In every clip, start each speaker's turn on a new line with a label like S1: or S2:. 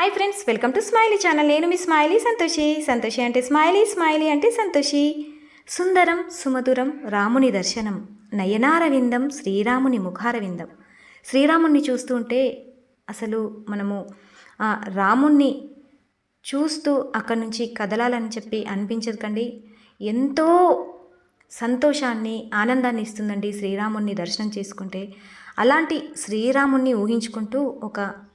S1: Hi friends welcome to smiley channel నేను మీ smiley Santoshi. Santoshi అంటే స్మైలీ స్మైలీ అంటే సంతోషి. సుందరం సుమధురం రాముని దర్శనం. నయనారవిందం శ్రీరాముని ముఖారవిందం. శ్రీరాముణ్ణి చూస్తుంటే అసలు మనము ఆ రాముణ్ణి చూస్తూ అక్కడి నుంచి కదలాలని చెప్పి అనిపించదు కండి. ఎంతో సంతోషాన్ని ఆనందాన్ని ఇస్తుందండి శ్రీరాముణ్ణి దర్శనం చేసుకుంటే. అలాంటి శ్రీరాముణ్ణి ఊహించుకుంటూ ఒక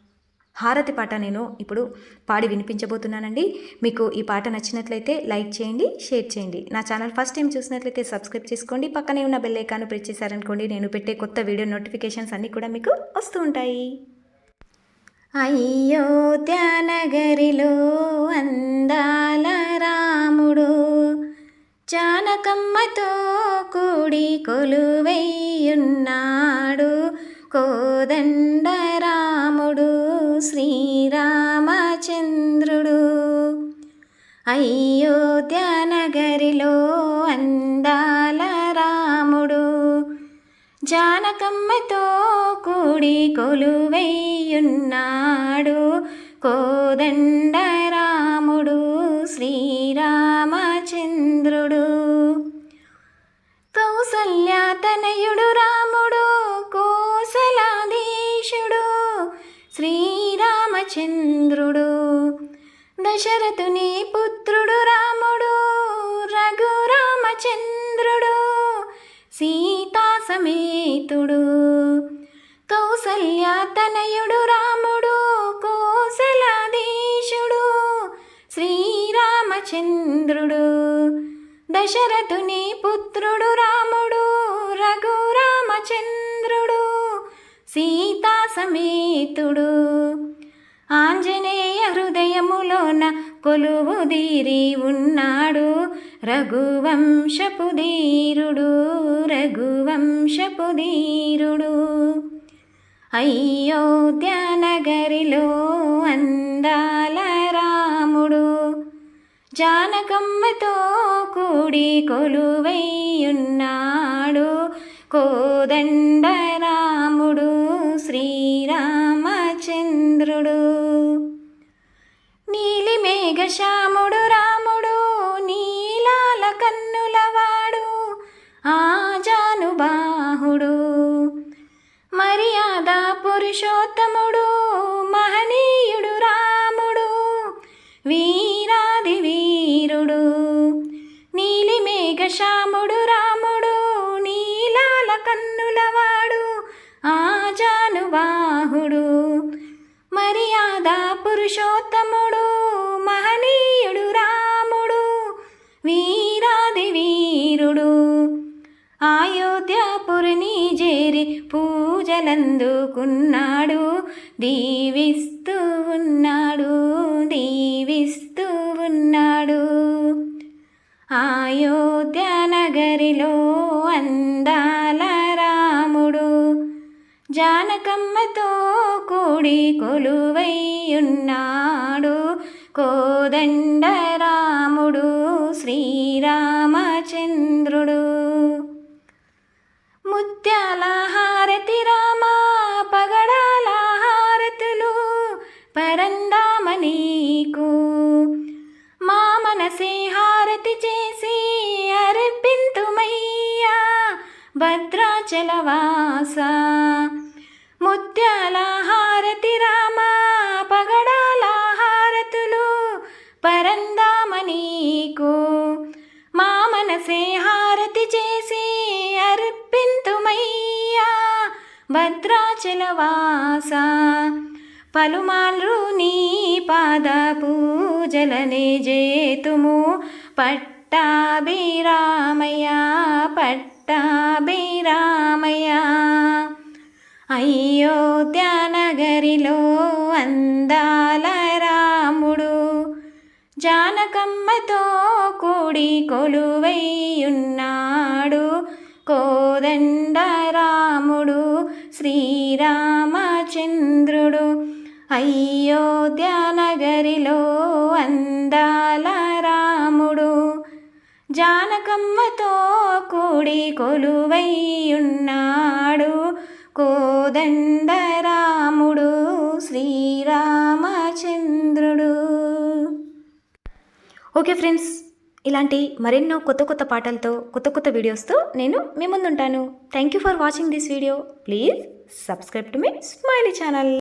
S1: హారతి పాట నేను ఇప్పుడు పాడి వినిపించబోతున్నానండి. మీకు ఈ పాట నచ్చినట్లయితే లైక్ చేయండి షేర్ చేయండి. నా ఛానల్ ఫస్ట్ టైం చూసినట్లయితే సబ్స్క్రైబ్ చేసుకోండి. పక్కనే ఉన్న బెల్ ఐకాన్ ప్రెస్ చేశారనుకోండి నేను పెట్టే కొత్త వీడియో నోటిఫికేషన్స్ అన్నీ కూడా మీకు వస్తూ ఉంటాయి. అయోధ్య నగరిలో అందాల రాముడు జానకమ్మతో కూడి కొలువైయున్నాడు కోదండ అయోధ్యనగరిలో అందాల రాముడు. జానకమ్మతో కూడి కొలువైయున్నాడు కోదండ రాముడు శ్రీరామచంద్రుడు. కౌసల్యాతనయుడు రాముడు కోసలాదేశుడు శ్రీరామచంద్రుడు. దశరథుని పుత్రుడు రాముడు రఘురామచంద్రుడు సీతా సమేతుడు కౌసల్యాతనయుడు రాముడు కోసలాధీశుడు శ్రీరామచంద్రుడు. దశరథుని పుత్రుడు రాముడు రఘురామచంద్రుడు సీతా సమేతుడు ఆంజనేయ హృదయములోన కొలువుదీరి ఉన్నాడు. రఘువంశపు ధీరుడు రఘువంశపు ధీరుడు. అయోధ్య నగరిలో అందాల రాముడు. జానకమ్మతో కూడి కొలువై ఉన్నాడు. కోదండ పురుషోత్తముడు మహనీయుడు రాముడు వీరాది వీరుడు నీలిమేఘశాముడు రాముడు నీలాల కన్నులవాడు ఆజానుబాహుడు. మర్యాద పురుషోత్తముడు మహనీయుడు రాముడు వీరాది వీరుడు. అయోధ్యాపురిని పూ పూజలందుకున్నాడు దీవిస్తూ ఉన్నాడు దీవిస్తూ ఉన్నాడు. అయోధ్య నగరిలో అందాల రాముడు జానకమ్మతో కూడి కొలువైయున్నాడు. కోదండ రాముడు శ్రీరామచంద్రుడు పరందామ నీకు. మా మనసే హారతి చేసి అర్పింతుమయ్యా భద్రాచలవాస ముత్యాల హారతి రామ పగడాల హారతులు పరందామ నీకు. మా మనసే హారతి చేసి అర్పింతుమయ్యా భద్రాచలవాస పలుమార్లు నీ పాద పూజలనే జేతుము పట్టాభిరామయ్య పట్టాభిరామయ్య. అయోధ్యానగరిలో అందాల రాముడు. జానకమ్మతో కూడి కొలువైయున్నాడు కోదండ రాముడు శ్రీరామచంద్రుడు అయోధ్యానగరిలో అందాల రాముడు. జానకమ్మతో కూడి కొలువైయున్నాడు కోదండ రాముడు శ్రీరామచంద్రుడు. ఓకే ఫ్రెండ్స్ ఇలాంటి మరెన్నో కొత్త కొత్త పాటలతో కొత్త కొత్త వీడియోస్తో నేను మీ ముందుంటాను. Thank you for watching this video please subscribe to me smiley channel